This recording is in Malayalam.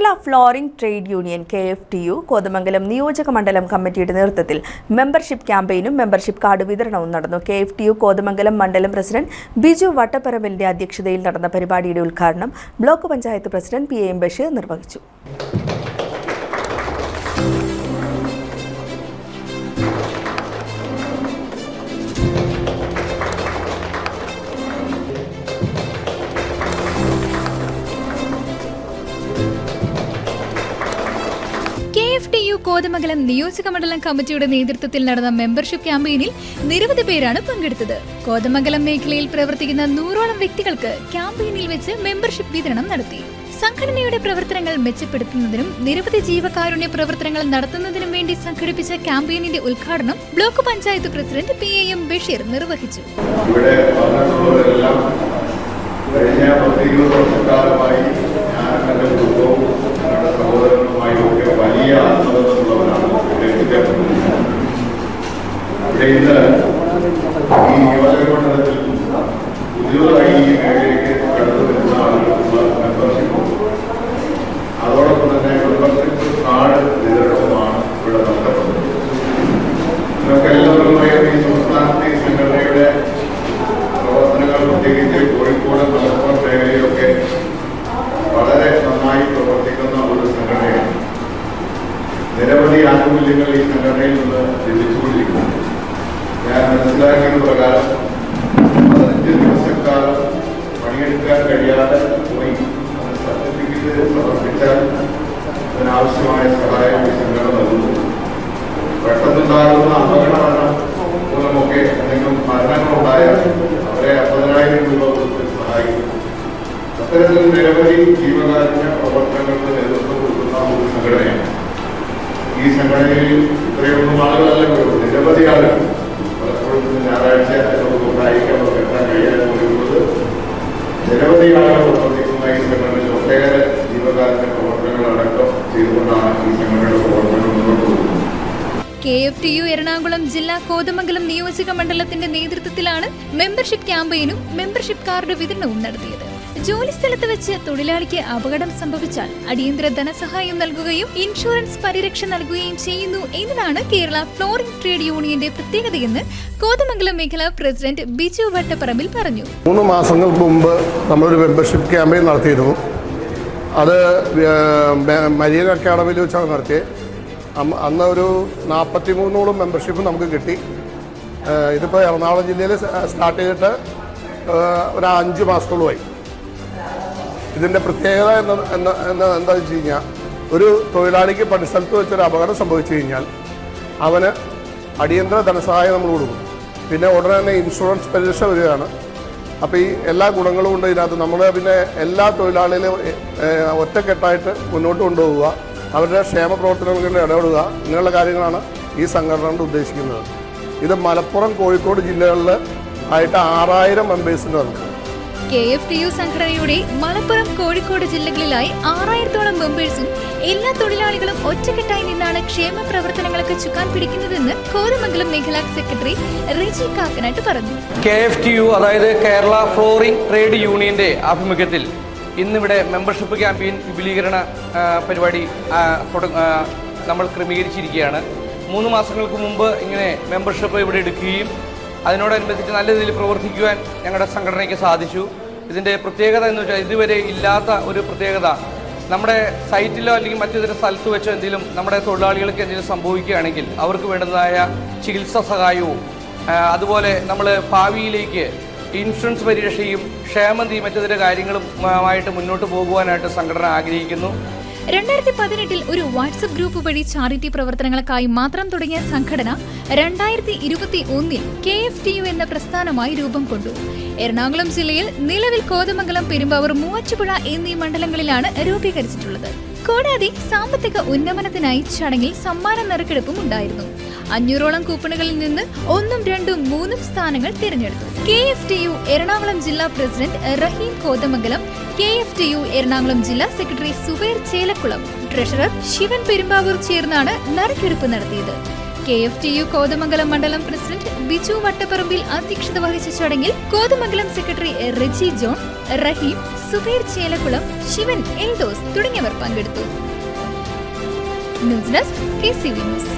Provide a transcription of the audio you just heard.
Kerala flooring trade union K F T U Kothamangalam നിയോജക മണ്ഡലം കമ്മിറ്റിയുടെ നേതൃത്വത്തിൽ മെമ്പർഷിപ്പ് ക്യാമ്പയിനും മെമ്പർഷിപ്പ് കാർഡ് വിതരണവും നടന്നു. K F T U Kothamangalam മണ്ഡലം പ്രസിഡന്റ് ബിജു വട്ടപ്പറമ്പലിന്റെ അധ്യക്ഷതയിൽ നടന്ന പരിപാടിയുടെ ഉദ്ഘാടനം block panchayat president P A Basheer നിർവഹിച്ചു. കോതമംഗലം നിയോജകമണ്ഡലം കമ്മിറ്റിയുടെ നേതൃത്വത്തിൽ നടന്ന മെമ്പർഷിപ്പ് ക്യാമ്പയിനിൽ നിരവധി പേരാണ് പങ്കെടുത്തത്. കോതമംഗലം മേഖലയിൽ പ്രവർത്തിക്കുന്ന നൂറോളം വ്യക്തികൾക്ക് ക്യാമ്പയിനിൽ വെച്ച് മെമ്പർഷിപ്പ് വിതരണം നടത്തി. സംഘടനയുടെ പ്രവർത്തനങ്ങൾ മെച്ചപ്പെടുത്തുന്നതിനും നിരവധി ജീവകാരുണ്യ പ്രവർത്തനങ്ങൾ നടത്തുന്നതിനും വേണ്ടി സംഘടിപ്പിച്ച ക്യാമ്പയിനിന്റെ ഉദ്ഘാടനം block panchayat president P A M Basheer നിർവഹിച്ചു. കഴിഞ്ഞ വർഷക്കാലമായി വലിയ ആത്മബന്ധമുള്ളവരാണ് ഇവിടെ എത്തിച്ചേർന്നത് ഇവിടെ ഇന്ന് ഈ നിയോജക മണ്ഡലത്തിൽ പുതിയതായി ഈ മേഖലയ്ക്ക് കടന്നു വരുന്ന ആളുകൾക്കുള്ള മനസ്സിലാക്കിയത് പ്രകാരം പതിനഞ്ച് ദിവസക്കാലം പണിയെടുക്കാൻ കഴിയാതെ പോയി. അത് സർട്ടിഫിക്കറ്റ് സമർപ്പിച്ചാൽ അതിനാവശ്യമായ സഹായം ഈ സംഘടന നൽകുന്നു. പെട്ടെന്നുണ്ടാകുന്ന അപകടമരണം മൂലമൊക്കെ എന്തെങ്കിലും മരണങ്ങളുണ്ടായാൽ അവരെ അമ്പതിനായിരം രൂപ സഹായിക്കും. അത്തരത്തിൽ നിരവധി ജീവകാരുണ്യ പ്രവർത്തനങ്ങൾക്ക് നേതൃത്വം കൊടുക്കുന്ന ഒരു സംഘടനയാണ്. ഈ സംഘടനയിൽ ഇത്രയൊന്നും ആളുകളല്ല. നിരവധി ആളുകൾ K F T U Ernakulam ജില്ലാ കോതമംഗലം നിയോജക മണ്ഡലത്തിന്റെ നേതൃത്വത്തിലാണ് മെമ്പർഷിപ്പ് ക്യാമ്പയിനും മെമ്പർഷിപ്പ് കാർഡ് വിതരണവും നടത്തിയത്. ജോലിസ്ഥലത്ത് വെച്ച് തൊഴിലാളിക്ക് അപകടം സംഭവിച്ചാൽ അടിയന്തര ധനസഹായം നൽകുകയും ഇൻഷുറൻസ് പരിരക്ഷ നൽകുകയും ചെയ്യുന്നു എന്നതാണ് കേരള ഫ്ലോറിംഗ് ട്രേഡ് യൂണിയന്റെ പ്രത്യേകതയെന്ന് കോതമംഗലം മേഖലാ പ്രസിഡന്റ് ബിജു വട്ടപ്പറമ്പിൽ പറഞ്ഞു. മൂന്ന് മാസങ്ങൾക്ക് മുമ്പ് നമ്മളൊരു മെമ്പർഷിപ്പ് ക്യാമ്പയിൻ നടത്തിയിരുന്നു. അത് മരിയൻ അക്കാഡമിയിൽ വെച്ചാണ് നടത്തിയത് അന്ന് ഒരു നാൽപ്പത്തി മൂന്നോളം മെമ്പർഷിപ്പ് നമുക്ക് കിട്ടി. ഇതിപ്പോൾ എറണാകുളം ജില്ലയിൽ സ്റ്റാർട്ട് ചെയ്തിട്ട് ഒരു അഞ്ച് മാസത്തോളമായി. ഇതിന്റെ പ്രത്യേകത എന്ന് എന്ന് എന്താണെന്ന് എന്താ വെച്ച് കഴിഞ്ഞാൽ ഒരു തൊഴിലാളിക്ക് പണിസ്ഥലത്ത് വെച്ചൊരു അപകടം സംഭവിച്ചു കഴിഞ്ഞാൽ അവന് അടിയന്തര ധനസഹായം നമ്മൾ കൊടുക്കും. പിന്നെ ഉടനെ തന്നെ ഇൻഷുറൻസ് പരിരക്ഷ വരികയാണ്. അപ്പോൾ ഈ എല്ലാ ഗുണങ്ങളും ഉണ്ട് ഇതിനകത്ത്. നമ്മൾ പിന്നെ എല്ലാ തൊഴിലാളികളും ഒറ്റക്കെട്ടായിട്ട് മുന്നോട്ട് കൊണ്ടുപോവുക. അവരുടെ ക്ഷേമ പ്രവർത്തനങ്ങളിൽ ഇടപെടുക. ഇങ്ങനെയുള്ള കാര്യങ്ങളാണ് ഈ സംഘടന കൊണ്ട് ഉദ്ദേശിക്കുന്നത്. ഇത് മലപ്പുറം കോഴിക്കോട് ജില്ലകളിൽ ആയിട്ട് ആറായിരം മെമ്പേഴ്സിന്റെ നമുക്ക് കെ എഫ് ടി യു സംഘടനയുടെ മലപ്പുറം കോഴിക്കോട് ജില്ലകളിലായി ആറായിരത്തോളം മെമ്പേഴ്സും എല്ലാ തൊഴിലാളികളും ഒറ്റക്കെട്ടായി നിന്നാണ് ക്ഷേമ പ്രവർത്തനങ്ങൾക്ക് ചുക്കാൻ പിടിക്കുന്നതെന്ന് കോതമംഗലം മേഖലാ സെക്രട്ടറി റിജി കാക്കനാട്ട് പറഞ്ഞു. കെ എഫ് ടി യു അതായത് കേരള ഫ്ലോറിംഗ് ട്രേഡ് യൂണിയന്റെ ആഭിമുഖ്യത്തിൽ ഇന്നിവിടെ മെമ്പർഷിപ്പ് ക്യാമ്പയിൻ വിപുലീകരണ പരിപാടി നമ്മൾ ക്രമീകരിച്ചിരിക്കുകയാണ്. മൂന്ന് മാസങ്ങൾക്ക് മുമ്പ് ഇങ്ങനെ മെമ്പർഷിപ്പ് ഇവിടെ എടുക്കുകയും അതിനോടനുബന്ധിച്ച് നല്ല രീതിയിൽ പ്രവർത്തിക്കുവാൻ ഞങ്ങളുടെ സംഘടനയ്ക്ക് സാധിച്ചു. ഇതിന്റെ പ്രത്യേകത എന്ന് വെച്ചാൽ ഇതുവരെ ഇല്ലാത്ത ഒരു പ്രത്യേകത. നമ്മുടെ സൈറ്റിലോ അല്ലെങ്കിൽ മറ്റേതൊരു സ്ഥലത്ത് വെച്ചോ എന്തെങ്കിലും നമ്മുടെ തൊഴിലാളികൾക്ക് എന്തെങ്കിലും സംഭവിക്കുകയാണെങ്കിൽ അവർക്ക് വേണ്ടതായ ചികിത്സാ സഹായവും അതുപോലെ നമ്മൾ ഭാവിയിലേക്ക് ഇൻഷുറൻസ് പരിരക്ഷയും ക്ഷേമനിധി മറ്റു കാര്യങ്ങളും ആയിട്ട് മുന്നോട്ട് പോകുവാനായിട്ട് സംഘടന ആഗ്രഹിക്കുന്നു. രണ്ടായിരത്തി പതിനെട്ടിൽ ഒരു വാട്സപ്പ് ഗ്രൂപ്പ് വഴി ചാരിറ്റി പ്രവർത്തനങ്ങൾക്കായി മാത്രം തുടങ്ങിയ സംഘടന രണ്ടായിരത്തി ഇരുപത്തി ഒന്നിൽ കെ എഫ് ടി യു എന്ന പ്രസ്ഥാനമായി രൂപം കൊണ്ടു. എറണാകുളം ജില്ലയിൽ നിലവിൽ കോതമംഗലം പെരുമ്പാവൂർ മൂവാറ്റുപുഴ എന്നീ മണ്ഡലങ്ങളിലാണ് രൂപീകരിച്ചിട്ടുള്ളത്. കൂടാതെ സാമ്പത്തിക ഉന്നമനത്തിനായി ചടങ്ങിൽ സമ്മാന നറുക്കെടുപ്പും ഉണ്ടായിരുന്നു. അഞ്ഞൂറോളം കൂപ്പണുകളിൽ നിന്ന് ഒന്നും രണ്ടും മൂന്നും സ്ഥാനങ്ങൾ തിരഞ്ഞെടുത്തു. K F T U Ernakulam ജില്ലാ president Raheem Kothamangalam K F T U Ernakulam ജില്ലാ സെക്രട്ടറി സുബൈർ ചേലക്കുളം ട്രഷറർ ശിവൻ പെരുമ്പാവൂർ ചേർന്നാണ് നറുക്കെടുപ്പ് നടത്തിയത്. K F T U Kothamangalam മണ്ഡലം പ്രസിഡന്റ് ബിജു വട്ടപ്പറമ്പിൽ അധ്യക്ഷത വഹിച്ച ചടങ്ങിൽ കോതമംഗലം സെക്രട്ടറി റെജി ജോൺ റഹീം സുബീർ ചേലക്കുളം ശിവൻ എൽദോസ് തുടങ്ങിയവർ പങ്കെടുത്തു. News desk K C V news.